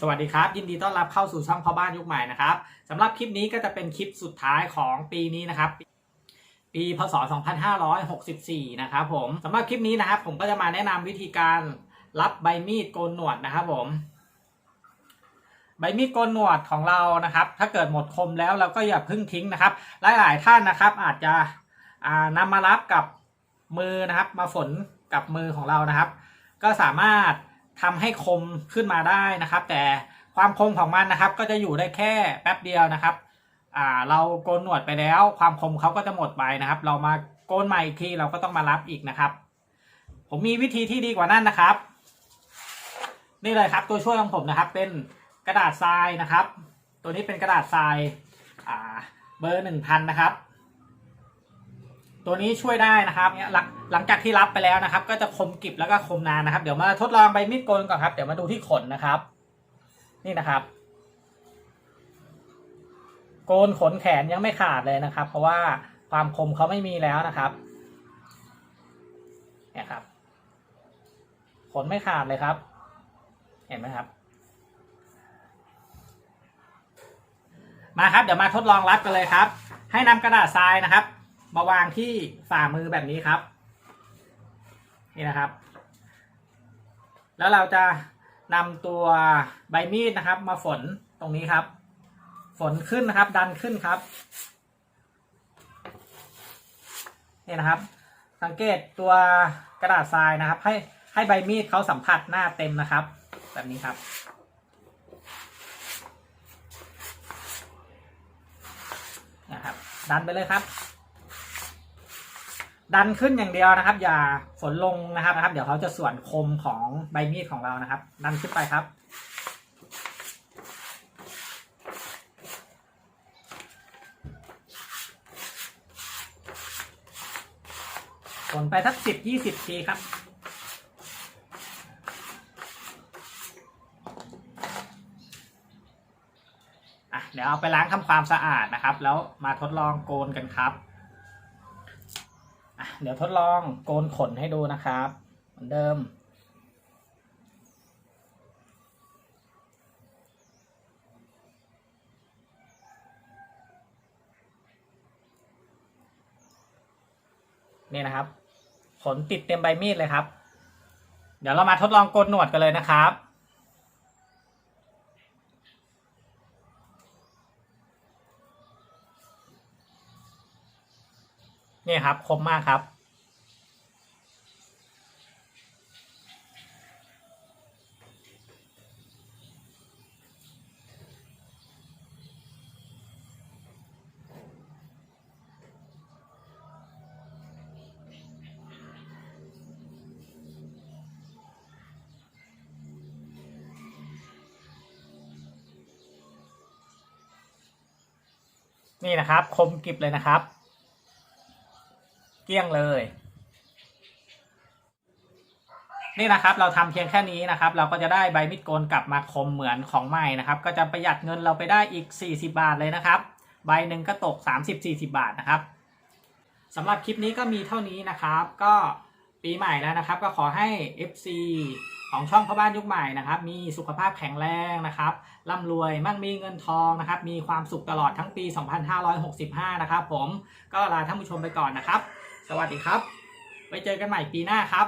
สวัสดีครับ ยินดีต้อนรับเข้าสู่ช่องพ่อบ้านยุคใหม่นะครับสำหรับคลิปนี้ก็จะเป็นคลิปสุดท้ายของปีนี้นะครับ ปีพศ 2564 นะครับผมสำหรับคลิปนี้นะครับ ผมก็จะมาแนะนำวิธีการรับใบมีดโกนหนวดนะครับผม ใบมีดโกนหนวดของเรานะครับ ถ้าเกิดหมดคมแล้วเราก็อย่าเพิ่งทิ้งนะครับ หลาย ๆ ท่านนะครับ อาจจะอ่านำมารับกับมือนะครับ มาฝนกับมือของเรานะครับ ก็สามารถ ทำให้คมขึ้นมาได้นะครับ แต่ความคมของมันนะครับ ก็จะอยู่ได้แค่แป๊บเดียวนะครับอ่าเราโกนหนวดไปแล้ว ความคมเขาก็จะหมดไปนะครับ เรามาโกนใหม่อีกทีเราก็ต้องมารับอีกนะครับ ผมมีวิธีที่ดีกว่านั้นนะครับ นี่เลยครับตัวช่วยของผมนะครับ เป็นกระดาษทรายนะครับ ตัวนี้เป็นกระดาษทรายอ่าเบอร์หนึ่งพันนะครับ ตัวนี้ช่วยได้นะครับเนี่ยหลังหลังจากที่รับไปแล้วนะครับ ก็จะคมกริบแล้วก็คมนานนะครับ เดี๋ยวมาทดลองใบมีดโกนก่อนครับ เดี๋ยวมาดูที่ขนนะครับ นี่นะครับ โกนขนแขนยังไม่ขาดเลยนะครับ เพราะว่าความคมเขาไม่มีแล้วนะครับเนี่ยครับ ขนไม่ขาดเลยครับ เห็นไหมครับ มาครับ เดี๋ยวมาทดลองรับกันเลยครับ ให้นำกระดาษทรายนะครับ มาวางที่ฝ่ามือแบบนี้ครับ นี่นะครับ แล้วเราจะนำตัวใบมีดนะครับ มาฝนตรงนี้ครับ ฝนขึ้นนะครับ ดันขึ้นครับนี่นะครับ สังเกตตัวกระดาษทรายนะครับ ให้ให้ใบมีดเขาสัมผัสหน้าเต็มนะครับ แบบนี้ครับนะครับ ดันไปเลยครับ ดันขึ้นอย่างเดียวนะครับ อย่าฝนลงนะครับนะครับ เดี๋ยวเขาจะส่วนคมของใบมีดของเรานะครับ ดันขึ้นไปครับ ฝนไปสักสิบยี่สิบทีครับอะเดี๋ยวเอาไปล้างทำความสะอาดนะครับ แล้วมาทดลองโกนกันครับ เดี๋ยวทดลองโกนขนให้ดูนะครับ เหมือนเดิม นี่นะครับ ขนติดเต็มใบมีดเลยครับ เดี๋ยวเรามาทดลองโกนหนวดกันเลยนะครับ นี่ครับคมมากครับ นี่นะครับ คมกริบเลยนะครับ เกลี้ยงเลย นี่นะครับ เราทำเพียงแค่นี้นะครับ เราก็จะได้ใบมีดโกนกลับมาคมเหมือนของใหม่นะครับ ก็จะประหยัดเงินเราไปได้อีก 40 บาทเลยนะครับ ใบหนึ่งก็ตก 30-40 บาทนะครับสำหรับคลิปนี้ก็มีเท่านี้นะครับ ก็ปีใหม่แล้วนะครับ ก็ขอให้ FC ของช่องพ่อบ้านยุคใหม่นะครับ มีสุขภาพแข็งแรงนะครับร่ำรวยมั่งมีเงินทองนะครับ มีความสุขตลอดทั้งปี 2565 นะครับผมก็ลาท่านผู้ชมไปก่อนนะครับ สวัสดีครับ ไว้เจอกันใหม่ปีหน้าครับ